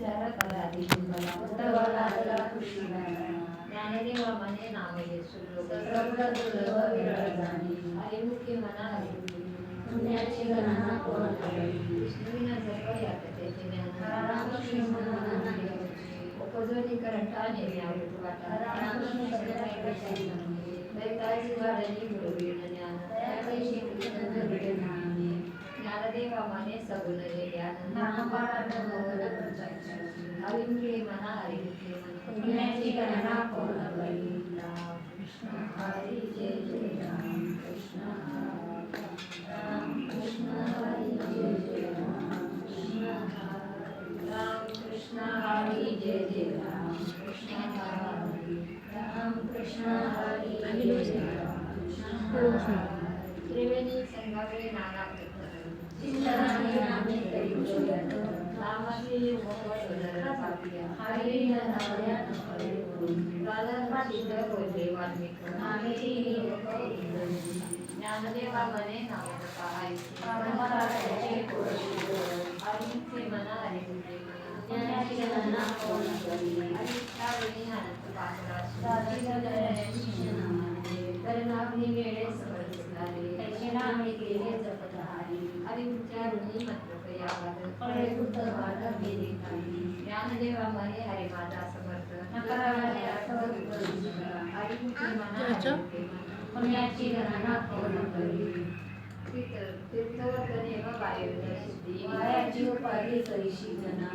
उपचार करा ज्ञानदेवा हरिमुखी मना पुण्याची गणना कोण विष्णुविना सर्व रामकृष्ण उपजोनी वाटा रामकृष्ण दैताची गुरुवीण ज्ञान. कृष्ण ज्ञानदेवा सगुण ज्ञान नामपाठात प्रचारची. मना पुण्याची गणना कोण कृष्ण हरी जय जय राम कृष्ण राम कृष्ण हरी जय जय राम कृष्ण राम कृष्ण हरी जय जय राम कृष्ण हरी राम कृष्ण हरी जय जय राम कृष्ण त्रिवेणी संगावे नाना नामेची लोक ज्ञानदेवा मने नाम सहाय परंपरा त्याची कोरडी. हरिमुखे मना कोण अनंत वेळे झाले त्याचे नामे केले जपधारी. हरिमुख्यारुणी मंत्र बुद्ध वाट गेली काही. ज्ञानदेवा मने हरि माझा समर्थ नकाराने आठवत बळीचा. हरिमुखे मना पुण्याची गणना कोण करी तीर्थ- व उपाधी जना.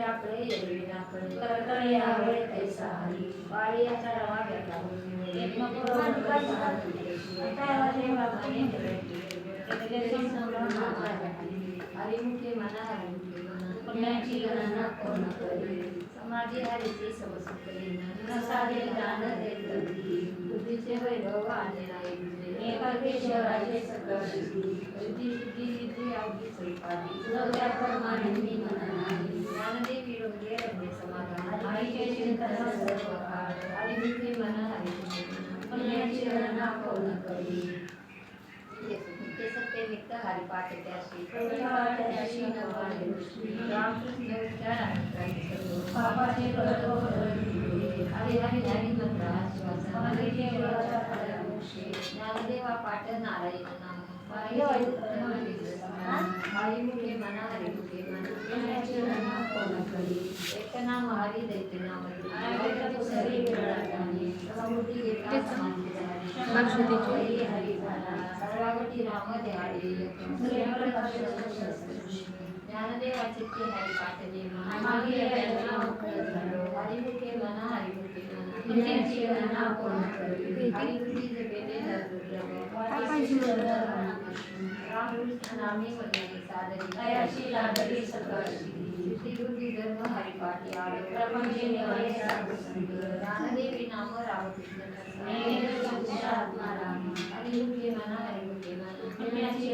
आपले एरविना कळे करतळे यावे तैसा हरी. रवा घेतला मकुरवान कैसा तुझ्याशी. हातावाले वापरे तेथे संभ्रम माझा घाली. हरिमुखे मना हरिमुखे मना पुण्याची गणना कोण करील? समाधी हरिचे समसुख प्रसादे दान देत बुद्धी. बुद्धीचे वैभव आणले नाही बुद्धे एकाग्रेश्वराचे सकळ सिद्धी. बुद्धी सिद्धी रिद्धी अवधी स्वरूपाधी तुझ्या प्रमाणे मन नाही. ज्ञानदेवी रोगे रंगे समाधान हरीचे चिंतन सर्व काळ. हरिमुखे मना हरिमुखे मना पुण्याची गणना कोण करील? नित्य सत्य नित्य हरिपाठ त्याशी प्रत्येकाला त्याची नवाने दृष्टी. रामकृष्ण उच्चार आणि काही सर्व पापाचे कर्तव्य बदलले. हरी हरी हरी मंत्र आश्वासन समाधीचे देवाच्या पाया मोक्षे. ज्ञानदेवा पाठ नारायण नाम बाह्य उत्तम विद्यमान. हरिमुखे मना हरिमुखे मना पुण्याची गणना कोण करील? एक नाम हरी दैत्य नाम आवेग पुसरी विरळाने. समृद्धी घेता समाधी हरी हरी झाला. सर्वावटी राम ध्याडे सूर्यप्रकाश शस्त्रदृष्टी. ज्ञानदेवा चित्ते हरी पाठ मागे वेदना मोकळं झालो. हरिमुखे मना हरिमुखे मना पुण्याची गणना कोण करील? हरिमुखी जपेले न दुर्लभ वाटेची सुंदर कृष्ण. रामकृष्ण नामे वंदने सादरी दयाशी लादली सकळ सिद्धी. हरिपाठी प्रपंचे निवाळे साधू संत. नाम रामकृष्ण हरिमुखे मना हरिमुखे मना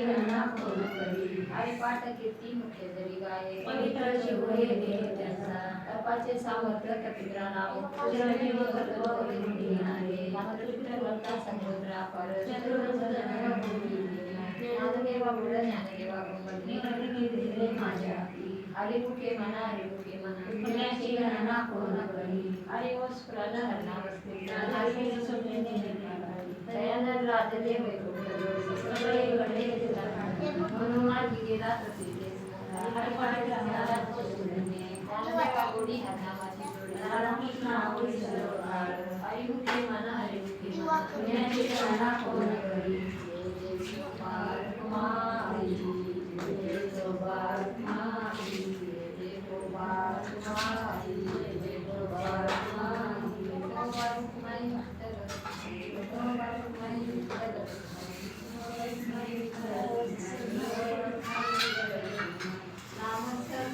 गणना कोण करील? हरिपाठ कीर्ती मुख्य जरी गाये पवित्र जीव देह त्यांचा. तपाचे सामर्थ्य कपित्रा नाव जळणी व तत्व करून घेणारे. मातृपिता भक्ता समुद्रा पर चतुर्भुज जन्म भूमी. ज्ञानदेवा बुड ज्ञानदेवा गुंबटणे माझ्या हाती. हरिमुखे मना हरिमुखे मना पुण्याची गणना कोण करील? हरिवंश दयानंद राजले वैकुंठ सगळे घडले म्हणून माझी गेला तसे हरिपाठाच्या हातात पोचवणे. ज्ञानदेवा रामकृष्ण आवडी सर्व काळ. हरिमुखे मना हरिमुखे मना पुण्याची कोण करील? जय जय गोपाळ कुमारी जय गोपाळ कुमारी जय गोपाळ कुमारी जय गोपाळ कुमारी गोपाळ कुमारी विठ्ठल गोपाळ कुमारी विठ्ठल नामस्कार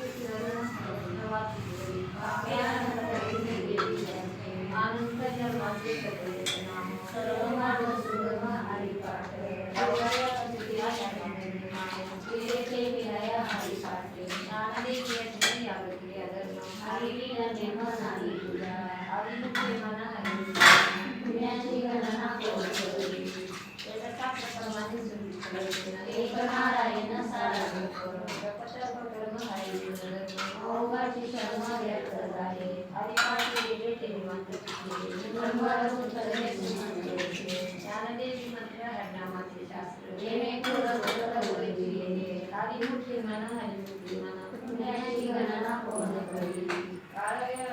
आनंद जन्माचे सगळे नाम सर्व मानव सुगम हरिपाठ. विवेके विनय हरिपाठ. हरिलीला नेम नाही तुझा. पुण्याची गणना कोण करील? एक नारायण सारा लोक. अवघाची शरण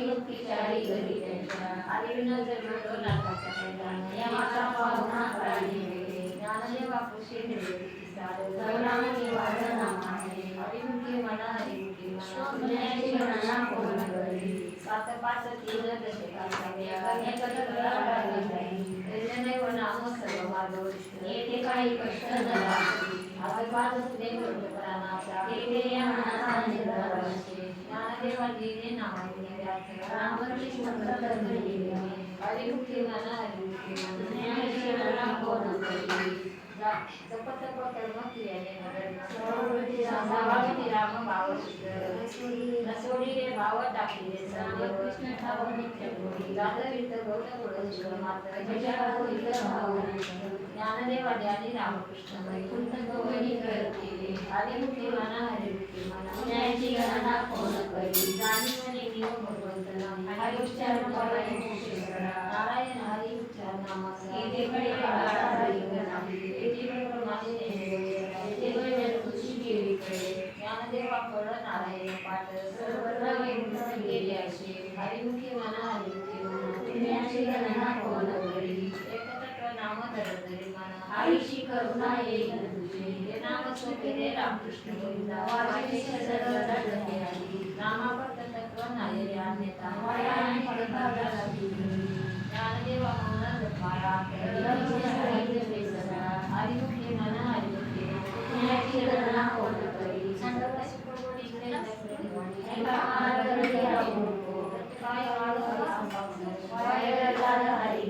हरी घरी त्यांच्या हरिविना जगलो लाखाच्या पैदान यमाचा पाहुणा प्राणी वेगळे ज्ञानदेवा कृषी निर्वृत्ती सारे गौरांगी वादनामाने हरिमुखे मन हरिमुखे मन पुण्याची गणना कोण करी सात पाच तीन दशकाचा एकत्र आढळली नाम सर्व माधवरिष्ठ येथे काही कष्ट झाला आपण पाच देव प्राणाचा येथे या मनाचा निर्धार असते. ज्ञानदेवा दिने नामाने व्यास रामकृष्ण प्रकट घडले. हरिमुखी कोण करी जप कर्म क्रियाने सर्ववृत्ती नगर राम भाव रसोडी रे भाव टाकले रामकृष्ण ठाऊर नित्य गोडी. जाधवित गौत तुळशी मात्र जजाला भाव नाही. ज्ञानदेवा रामकृष्ण वैकुंठ गौरी करते. पुण्याची गणना कोण करी निव भगवंत नाम हरी उच्चारण करावे मोक्षे करा. नारायण उच्चारकडे प्रमाणे कडे. ज्ञानदेवा नारायण पाठ गेले असे हरिमुखी मना पुण्याची गणना कोण करी एकतत्व नाम धरधरी मना आईची करुणा येईल तुझे नाम रे रामकृष्ण गोविंदा वाचे आली. नामापत तत्व ज्ञानदेवा मौन मन पुण्याची गणना कोण करी एका हरी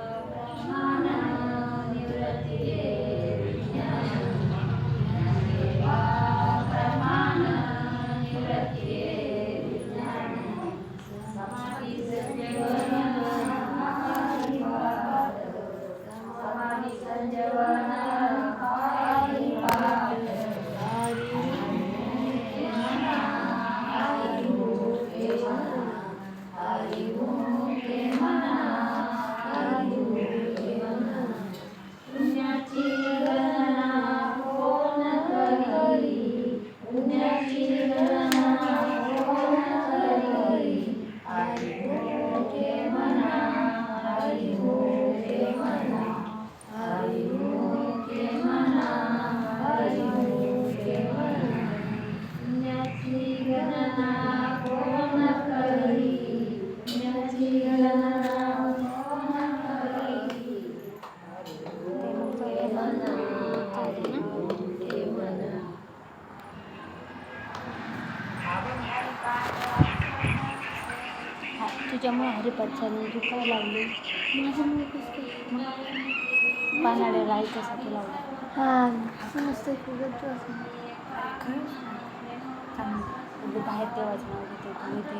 तुझ्यामुळे हरिपाठाने दुखायला लागले माझ्यामुळे कसं पानाड्याला ऐकायसाठी लावलं? हां समजतं असं. चांगलं. बाहेर देवाचं नाव घेते तुम्ही ते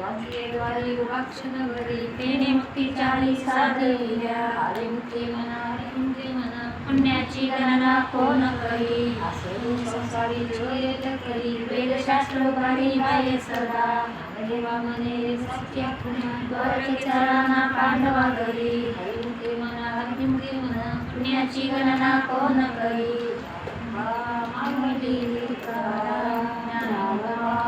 देवाची द्वारी उपाक्षण भरी तेने मुक्ती चाळी साधविल्या हरिमुखी मना हरिमुखी मना पुण्याची गणना कोण करी संसारी जोयत करी वेदशास्त्र भारी बाह्य सदा देवा मने सत्य पुन्हा द्वारके चराना पांडवा घरी हरिमुखे मना हरिमुखे मना पुण्याची गणना कोण करी Tukaram Dnyanoba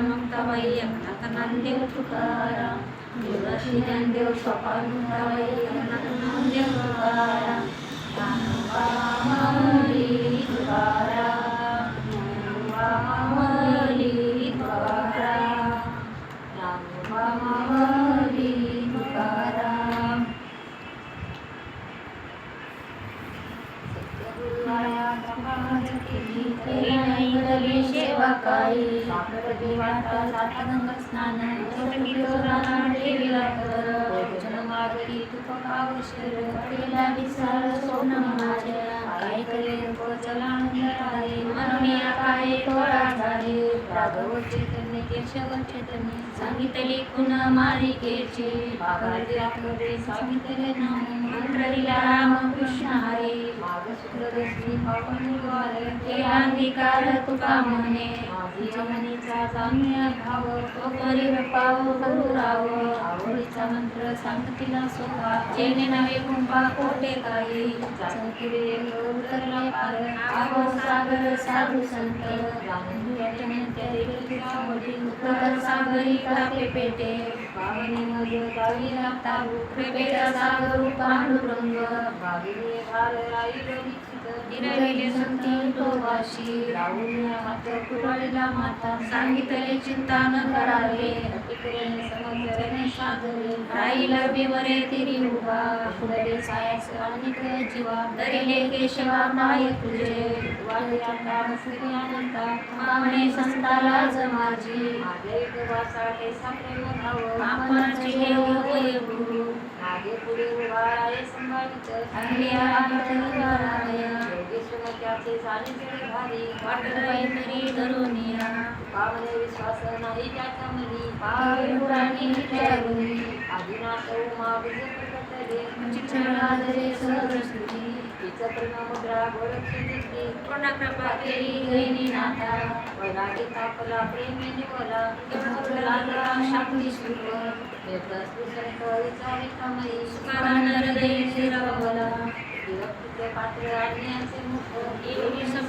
paranoktavayak nakanandil tukara Dilashinandil mama, nakanandil tukara Anupamamali tukara mama, tukara Anupamamali tukara गली सेवा काही साखरली वाटा सातगंग स्नान चोटली चोराना ठेविला कर भोजन मागली तुप कावशर विसार सोन माझ्या काय करे चलानंद आले म्हणून काय तोळा झाले राघव चैतन्य केशव चैतन्य सांगितले कुण मालिकेचे भागाचे सांगितले नाम मंत्रलीला राम कृष्ण हरे माग पावन द्वार अंगीकार तुका म्हणे माझी जमनीचा जाम्य भाव तो करी पाव करू राव आवडीचा मंत्र सांगतीला सोपा जेने नवे कुंभा कोटे काही उतरला पार सागर साधू संत सागरी पेटे पावनी मग गावी लागता कृपेचा सागर पांडुरंग भागिले कुरळीला माता सांगितले चिंता न करावे. अतिकरणे समजणे साधरे राहिला बिवरे तिरी उभा. फुलले सायास जीवा. दरिले केशवा नाय तुझे. वाढल्या संताला जमाजी. साप्रेम भाव आपणाचे हे होय गुरु. मागे पुढे उभा आहे संभावित. योगेश्वर त्याचे भारी तरी विश्वास नाही त्याच्या मनी पावे पुराणी विचारुनी आदिनाथ उमा विजय प्रकटले मुद्रा गोरक्षी दिसली पूर्ण कृपा केली गैनी नाथा वैरागी तापला प्रेमी निवला लागला शांती सुख संत हृदय शिरवला विरक्तीचे पात्र आणण्याचे मुख एवढी सप्यांग अनेका निरंती गैरणी कृपा केली पूर्ण पुढे पावन कृष्ण नामे आदिनाथ गुरु सकळ सिद्धांचा मच्छिंद्र तयाचा मोक्षे शिष्य शिवाय गोद गोरक्ष सुखीला गोरक्ष लागले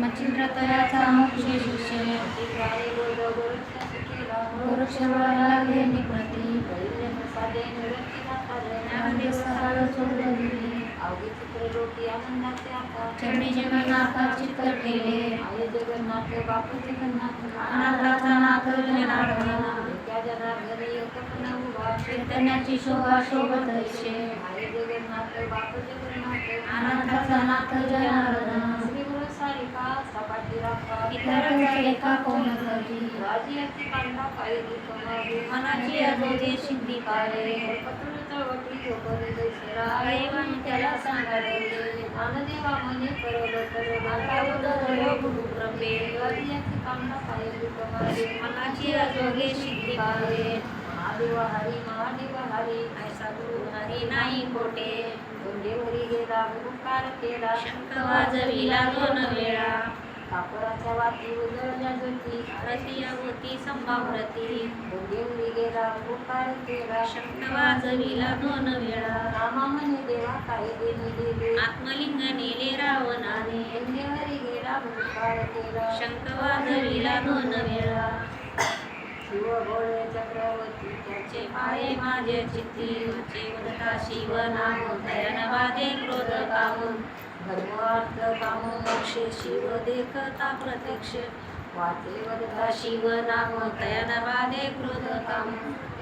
मच्छिंद्रतयाचा गैर्य प्रसादे निरंती नाथारे ज्ञानदेव सोडून दिली अवघी चित्र लोटी आनंदाचे आता. चरणी जगन्नाथा चित्त ठेले आये जगन्नाथ बापू जगन्नाथ अनाथाचा नाथ जनार्दना त्या जनार्दनी एकपणा उभा. चैतन्याची शोभा शोभत ऐशे आये जगन्नाथ बापू जगन्नाथ अनाथाचा नाथ जनार्दना. सपाटी राखा कोण करी राजी कांदा पायरी मनाची दैसरा त्याला सांगावे ज्ञानदेवा मने म्हणजे माता गुरु कृपे राजी कांदा पायरी मनाची महादेव हरी महादेव हरी ऐसा गुरु हरी नाही कोटे देवरी गेला गुरुकार केला. शंख वाजविला दोन वेळा. कापराच्या वाती उजळल्या ज्योती आरतीया होती संभाव्रती. देवरी गेला उपकार केला. शंख वाजविला दोन वेळा. रामा म्हणे देवा काय देणी दिले. आत्मलिंग नेले रावणाने. देवरी गेला उपकार केला. शंख वाजविला दोन वेळा. शिव भोळे चक्रवर्ती त्याचे पाये माझे चित्ती. शिव नाम दयन वादे क्रोध काम धर्म काम मोक्ष शिव देखता प्रत्यक्ष। वाचे वदता शिव नाम दयन वादे क्रोध काम।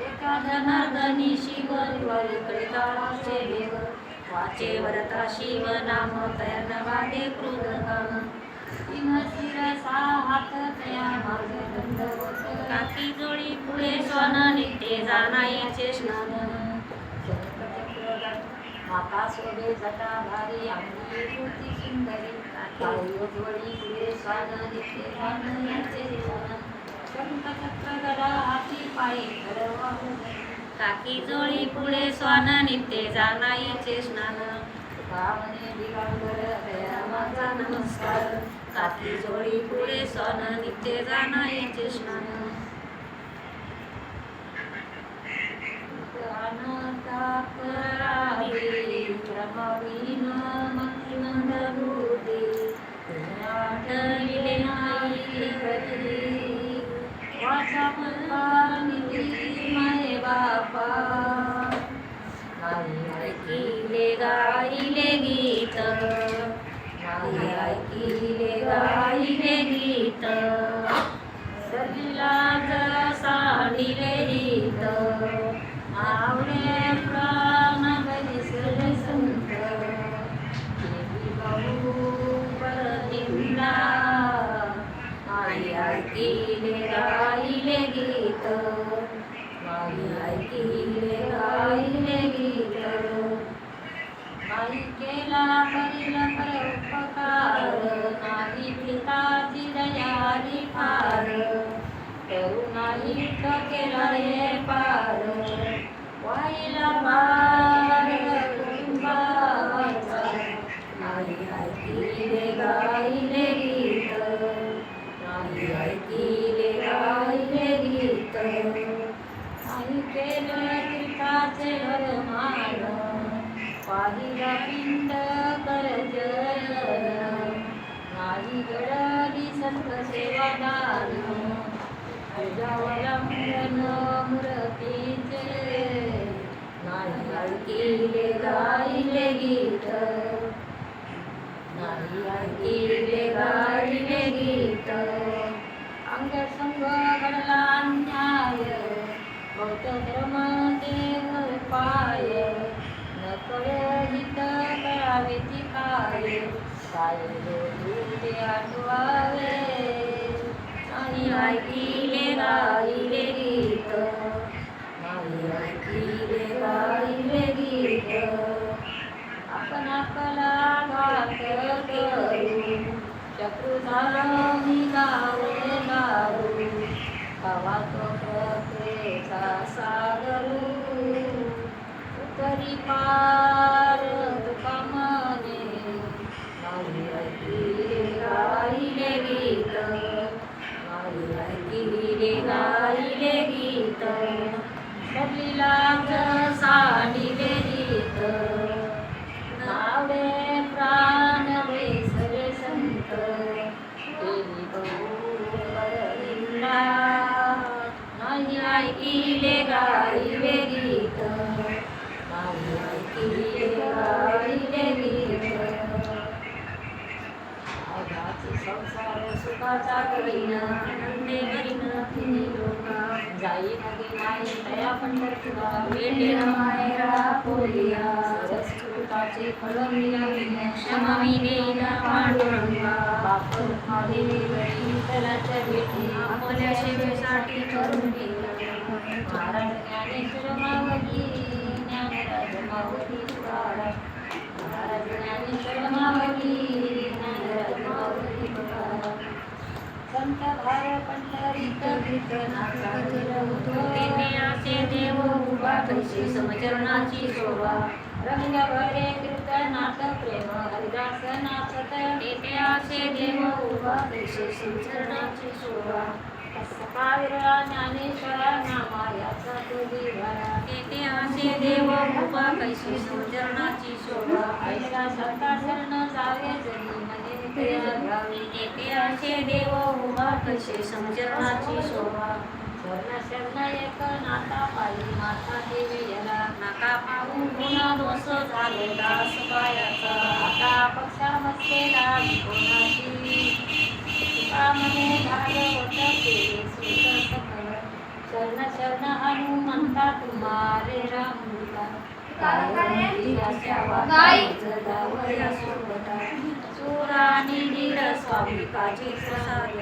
एका जनार्दनी शिव दिवाळीकडे ताळाचे देव वाचे वरता शिव नाम दयन वादे क्रोध काम। तीन हात तया मागे दंडवत जोडी पुढे श्वान निघते जाणायचे स्नान। नाका शोभे जटा भारी अंगी मूर्ती सुंदरी काळी उजवळी पुढे स्वान नित्य ध्यान याचे शंख चक्र गदा हाती पायी ठरवाहू काकी जोळी पुढे स्वान नित्य जानाईचे स्नान. तुकामने दिगंबर हयामाचा नमस्कार. काकी जोळी पुढे स्वान नित्य जानाईचे स्नान आठविले नाही कधी वाचा निधी माये बापा नाही ऐकिले गाईले गीत नाही ऐकिले गाईले गीत. सजला लाज साडीले नाही केला करील परोपकार नाही पिताची दयारी फार करुणाही तो केला हे पार वाईला भार कुटुंबाचा आई ऐकिले गाईले गीत आई ऐकिले गाईले गीत नाही केलं तीर्थाचे घरमाळ पाहिला पिंड कर नाही घडली संत सेवादान तुझ्यावलंबन मूर्तीचे नाही ऐकिले गाईले गीत नाही ऐकिले गाईले गीत अंग संग घडला न्याय बौद्ध धर्म काय ते आठवावे नाही ऐकिले गाईले गीत नाही ऐकिले गाईले गीत आपण आपला घात करू शत्रू झाला मी गावे दारू हवा तो प्रत्येचा जाई नगे नाही तया पंढरपुरा मायरा पोलिया संस्कृताचे क्षमा मी पांडुरंगा बाप विठ्ठलाच्या भेटी आपल्या सेवेसाठी करून दिलं महाराज ज्ञानेश्वर मावली ज्ञानराज मावली महाराज ज्ञानेश्वर मावली ज्ञानराज मावली तुकाराम संत भार पंढरीत तेने देव उभा समचरणाची शोभा. रंग भरे कीर्तनात प्रेम. हरिदास नाचत देव उभा तैसे समचरणाची शोभा. ज्ञानेश्वरा नामा याचा तो दिवाळा तेथे आसे देव उभा कैसे समचरणाची शोभा. ऐका सत्ता शरण जावे जरी देव उभा कसे समचरणाची शोभा शरण शरण एक नाता पायी माता देवी याला नाका पाहून गुन्हा दोष झालो दास पायाचा आता पक्षामध्ये लाभ कोणाशी झालं होतं। केले सुख सकळ शरण शरण हनुमंता तुम्हारे रामुला चोरानी स्वामी काजी प्रसाद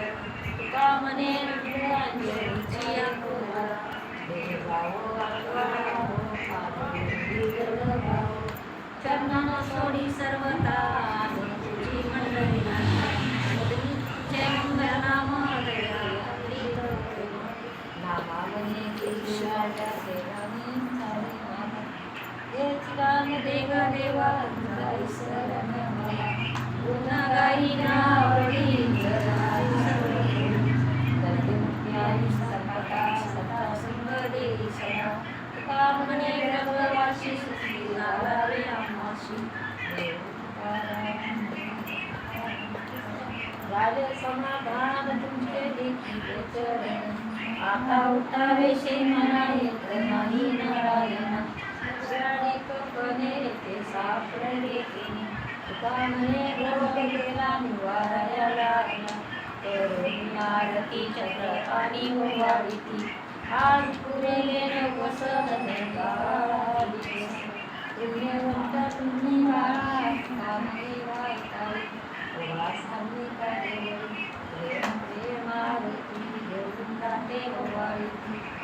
सोडी सर्वता तुझी मंडळी जय नाम नामावने आयुष सपटा सदा सुंदरी सदा तुका म्हणे रघुवाशी सुखी लागावे आम्हाशी देव राज समाधान तुमचे देखील चरण. आता उठावे शे मना येत नाही नारायण. क्षणिक पणे ते सापडले तिने तुका म्हणे रोग गेला निवाराया लागला आरती चक्र आणि वाढीती आज पुरेले तुम्ही बाळा